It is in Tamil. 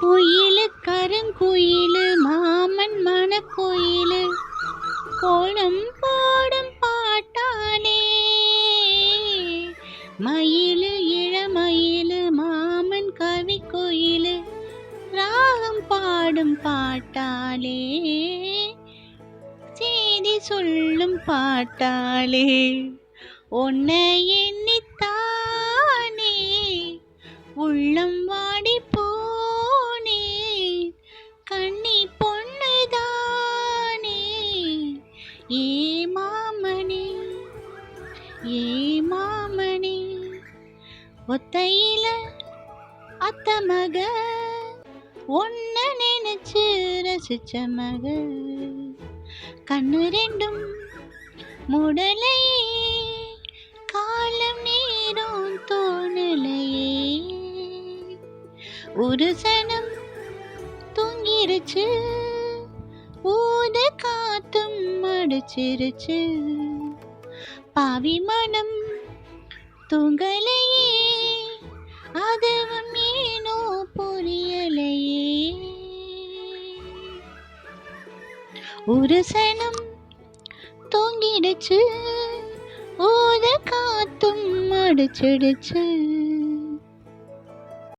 குயிலு கருங்குயிலு மாமன் மனக்குயிலு. கோலம் பாடும் பாட்டாலே மயிலு இளமயிலு மாமன் கவி குயிலு ராகம் பாடும் பாட்டாலே செய்தி சொல்லும் பாட்டாலே உன்னை எண்ணித்தானே. உள்ளம் வாடி போ ஏ மாமணி ஏ மாமணி ஒத்தையில அத்த மக ஒன்ன நினைச்சு ரசிச்ச மக. கண்ணு ரெண்டும் முடலையே காலம் நீரும் தோணலையே. ஒரு சனம் தூங்கிருச்சு ஊத காத்தும் அடிச்சிருச்சு. பாவி மனம் தூங்கலையே. அதுவும் ஏனோ புரியலையே. ஒரு சனம் தூங்கிடுச்சு. ஊத காத்தும் அடிச்சிடுச்சு.